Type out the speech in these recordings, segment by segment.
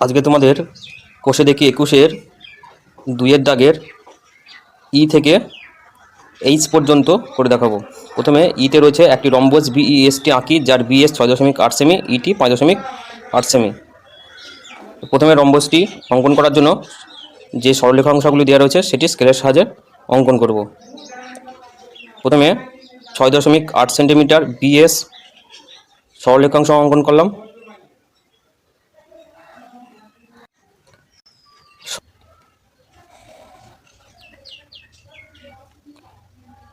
আজকে তোমাদের কোষে দেখি একুশের দুইয়ের দাগের ই থেকে এইচ পর্যন্ত করে দেখাবো। প্রথমে ইতে রয়েছে একটি রম্বস বিইএসটি আঁকি, যার বিএস ছয় দশমিক আট সেমি ইটি পাঁচ দশমিক আট সেমি। প্রথমে রম্বসটি অঙ্কন করার জন্য যে সরলরেখাংশগুলি দেওয়া রয়েছে, সেটি স্কেলের সাহায্যে অঙ্কন করব। প্রথমে ছয় দশমিক আট সেন্টিমিটার বিএস সরলরেখাংশ অঙ্কন করলাম।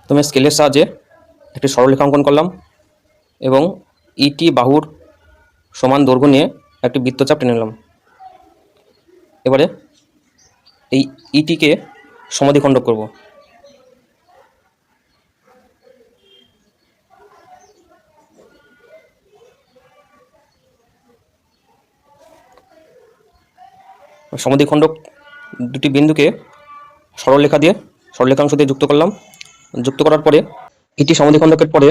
প্রথমে স্কেলের সাহায্যে একটি সরলরেখা অঙ্কন করলাম এবং ইটি বাহুর সমান দৈর্ঘ্য নিয়ে একটি বৃত্তচাপ টেনে নিলাম। এবারে এই ইটিকে সমাধিখণ্ডক করব। সমাধিখণ্ডক দুটি বিন্দুকে সরলরেখা দিয়ে সরলরেখাংশ দিয়ে যুক্ত করলাম। যুক্ত করার পরে এটি সমাধিখণ্ডকের পরে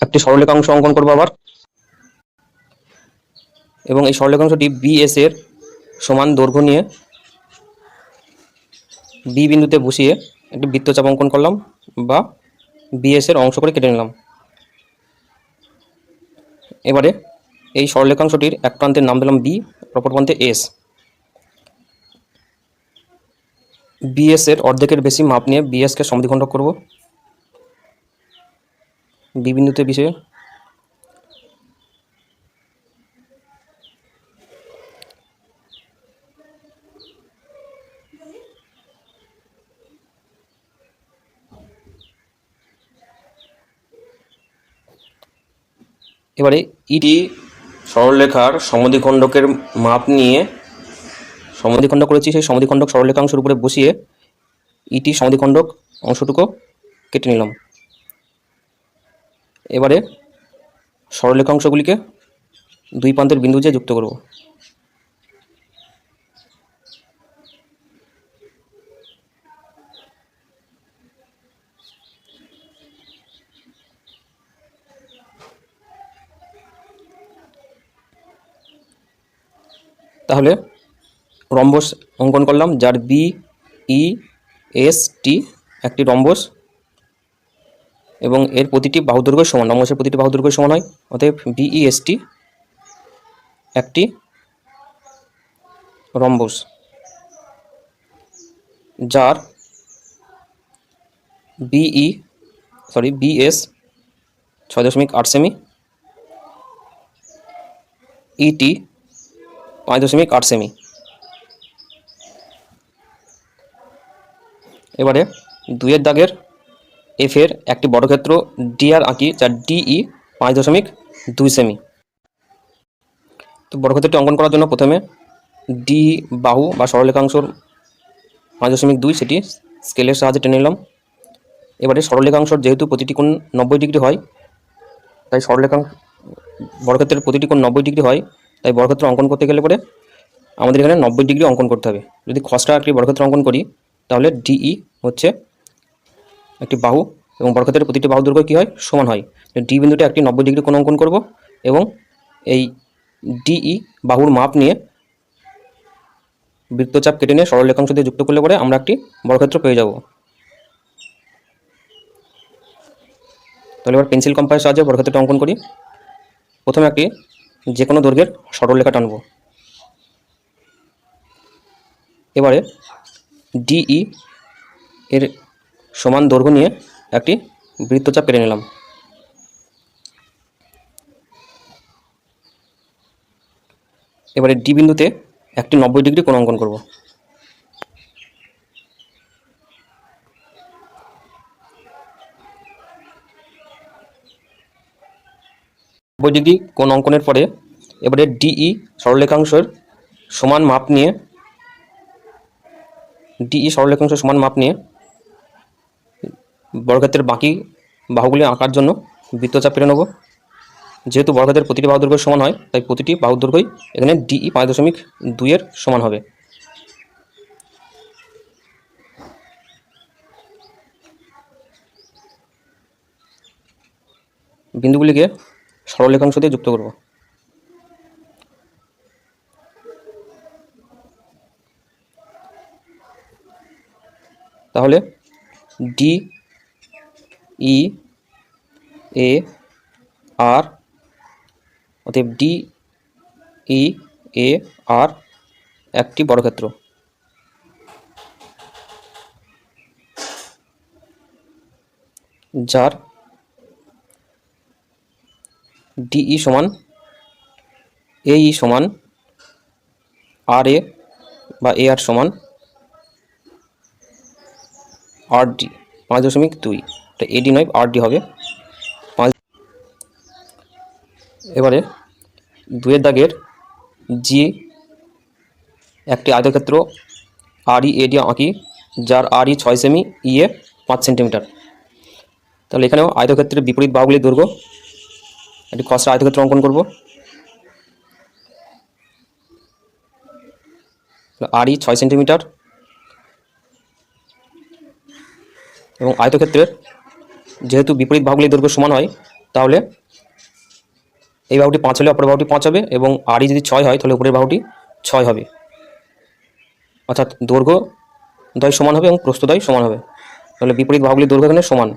একটি সরলরেখাংশ অঙ্কন করব আবার। এবং এই সরলরেখাংশটি বিএস এর সমান দৈর্ঘ্য নিয়ে বি বিন্দুতে বসিয়ে একটি বৃত্তচাপ অঙ্কন করলাম বা বিএস এর অংশ করে কেটে নিলাম। এবারে এই সরলরেখাংশটির এক প্রান্তের নাম দিলাম বি অপর প্রান্তে এস বিএস এর অর্ধেকের বেশি মাপ নিয়ে বিএসকে সমাধিখণ্ডক করব। বি বিন্দুতে বিষয়ে। এবারে ইটি সরলরেখার সমদ্বিখণ্ডকের মাপ নিয়ে সমদ্বিখণ্ডক করেছি, সেই সমদ্বিখণ্ডক সরলরেখাংশের উপরে বসিয়ে ইটি সমদ্বিখণ্ডক অংশটুকু কেটে নিলাম। এবারে সরলরেখাংশগুলিকে দুই প্রান্তের বিন্দু দিয়ে যুক্ত করব। তাহলে রম্বস অঙ্কন করলাম, যার বি ই এস টি একটি রম্বস এবং এর প্রতিটি বাহুদৈর্ঘ্য সমান, রম্বসের প্রতিটি বাহুদৈর্ঘ্য সমান হয়, অতএব বিইএস টি একটি রম্বস যার বিই সরি বিএস ছয় দশমিক আট সেমি ইটি পাঁচ দশমিক আট সেমি। এবারে দুইয়ের দাগের এফ এর একটি বর্গক্ষেত্র ডিআর আঁকি যার ডিই পাঁচ দশমিক দুই সেমি তো বর্গক্ষেত্রটি অঙ্কন করার জন্য প্রথমে ডি বাহু বা সরলরেখাংশর পাঁচ দশমিক দুই সেটি স্কেলের সাহায্যে টেনে নিলাম। এবারে সরলরেখাংশর যেহেতু প্রতিটি কোণ নব্বই ডিগ্রি হয়, তাই সরলরেখাংশ বর্গক্ষেত্রের প্রতিটি কোণ নব্বই ডিগ্রি হয়, তাই বর্গক্ষেত্র অঙ্কন করতে গেলে পরে আমাদের এখানে নব্বই ডিগ্রি অঙ্কন করতে হবে। যদি খসড়া একটি বর্গক্ষেত্র অঙ্কন করি তাহলে ডিই হচ্ছে একটি বাহু এবং বর্গক্ষেত্রের প্রতিটি বাহু দৈর্ঘ্য কী হয়? সমান হয়। ডি বিন্দুতে একটি নব্বই ডিগ্রি কোণ অঙ্কন করব এবং এই ডিই বাহুর মাপ নিয়ে বৃত্তচাপ কেটে নিয়ে সরল রেখাংশ দিয়ে যুক্ত করলে পরে আমরা একটি বর্গক্ষেত্র পেয়ে যাব। তাহলে এবার পেন্সিল কম্পাসের সাহায্যে বর্গক্ষেত্রটা অঙ্কন করি। প্রথমে একটি যে কোনো দৈর্ঘ্যের সরলরেখা টানব। এবারে ডিই এর সমান দৈর্ঘ্য নিয়ে একটি বৃত্তচাপ কেটে নিলাম। এবারে ডি বিন্দুতে একটি নব্বই ডিগ্রি কোণ অঙ্কন করব। নব্বই ডিগ্রি কোণ অঙ্কনের পরে এবারে ডিই সরলরেখাংশের সমান মাপ নিয়ে ডিই সরলরেখাংশের সমান মাপ নিয়ে বর্গক্ষেত্রের বাকি বাহুগুলি আঁকার জন্য বৃত্তচাপ পেরে নেব। যেহেতু বর্গক্ষেত্রের প্রতিটি বাহু সমান হয়, তাই প্রতিটি বাহু দৈর্ঘ্যই এখানে ডিই পাঁচ দশমিক দুইয়ের সমান হবে। বিন্দুগুলিকে সরলরেখাংশ দিয়ে যুক্ত করব। তাহলে ডি ই এ আর অতএব ডি ই এ আর একটি বর্গক্ষেত্র। যার ডিই সমান এই সমান আর এ বা এ আর সমান আর ডি পাঁচ দশমিক দুই। এটা এডি নয় আর ডি হবে। পাঁচ এবারে দুয়ের দাগের জি একটি আয়তক্ষেত্র আর ই এডি আঁকি, যার আর ই ছয় সেমি ই এ পাঁচ সেন্টিমিটার তাহলে এখানেও আয়তক্ষেত্রের বিপরীত বাহুগুলির দৈর্ঘ্য, একটি খসড়া আয়তক্ষেত্র অঙ্কন করব। আর ই ছয় সেন্টিমিটার এবং আয়তক্ষেত্রের যেহেতু বিপরীত বাহুগুলির দৈর্ঘ্য সমান হয়, তাহলে এই বাহুটি পাঁচ হলে অপর বাহুটি পাঁচ হবে এবং আরই যদি ছয় হয়, তাহলে উপরের বাহুটি ছয় হবে। অর্থাৎ দৈর্ঘ্য দয় সমান হবে এবং প্রস্থদয় সমান হবে। তাহলে বিপরীত বাহুগুলির দৈর্ঘ্য এখানে সমান।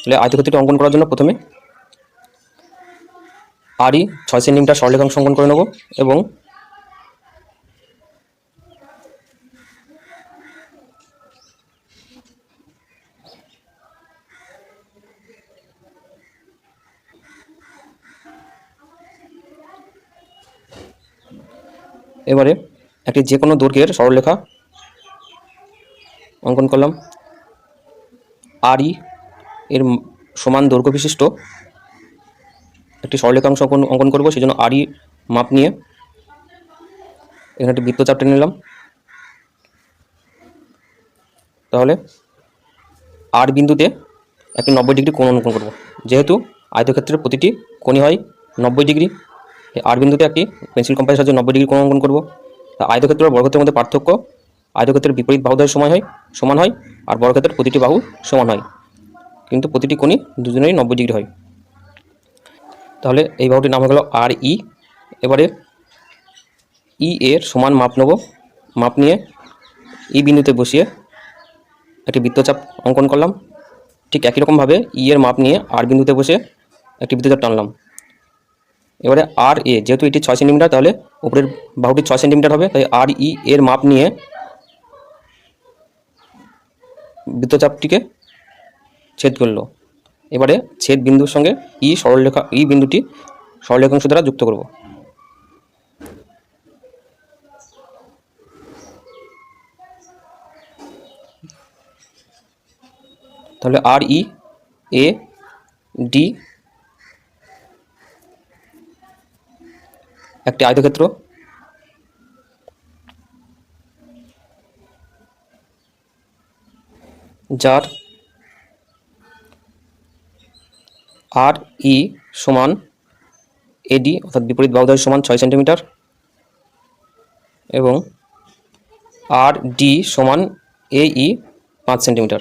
তাহলে আয়তক্ষেত্রটি অঙ্কন করার জন্য প্রথমে আরই ছয় সেন্টিমিটার সরলেখাংশ অঙ্কন করে নেব এবং এবারে একটি যে কোনো দৈর্ঘ্যের সরলরেখা অঙ্কন করলাম। আর ই এর সমান দৈর্ঘ্য বিশিষ্ট একটি সরলরেখাংশ অঙ্কন অঙ্কন করব, সেই জন্য আর ই মাপ নিয়ে এখানে একটি বৃত্তচাপ টেনে নিলাম। তাহলে আর বিন্দুতে একটি নব্বই ডিগ্রি কোণ অঙ্কন করব। যেহেতু আয়তক্ষেত্রের প্রতিটি কোণই হয় নব্বই ডিগ্রি আর বিন্দুতে একটি পেন্সিল কম্পাসের সাহায্যে নব্বই ডিগ্রি কোণ অঙ্কন করব। আয়তক্ষেত্র আর বর্গক্ষেত্রের মধ্যে পার্থক্য, আয়তক্ষেত্রের বিপরীত বাহুদ্বয় সময় হয়, সমান হয়, আর বর্গক্ষেত্রের প্রতিটি বাহু সমান হয়। কিন্তু প্রতিটি কোণই দুজনেরই নব্বই ডিগ্রি হয়। তাহলে এই বাহুটির নাম হয়ে গেল আর ই। এবারে ই এর সমান মাপ নেব। মাপ নিয়ে ই বিন্দুতে বসিয়ে একটি বৃত্তচাপ অঙ্কন করলাম। ঠিক একই রকমভাবে ই এর মাপ নিয়ে আর বিন্দুতে বসে একটি বৃত্তচাপ টানলাম। এবারে আর এ যেহেতু এটি ছয় সেন্টিমিটার তাহলে উপরের বাহুটি ছয় সেন্টিমিটার হবে, তাই আর ই এর মাপ নিয়ে বৃত্তচাপটিকে ছেদ করল। এবারে ছেদ বিন্দুর সঙ্গে ই সরলরেখা ই বিন্দুটি সরলরেখাংশ দ্বারা যুক্ত করব। তাহলে আর ই এ ডি একটি আয়তক্ষেত্র। যার আর ই সমান এডি অর্থাৎ বিপরীত বাহুদ্বয় সমান ছয় সেন্টিমিটার, এবং আর ডি সমান এ ই পাঁচ সেন্টিমিটার।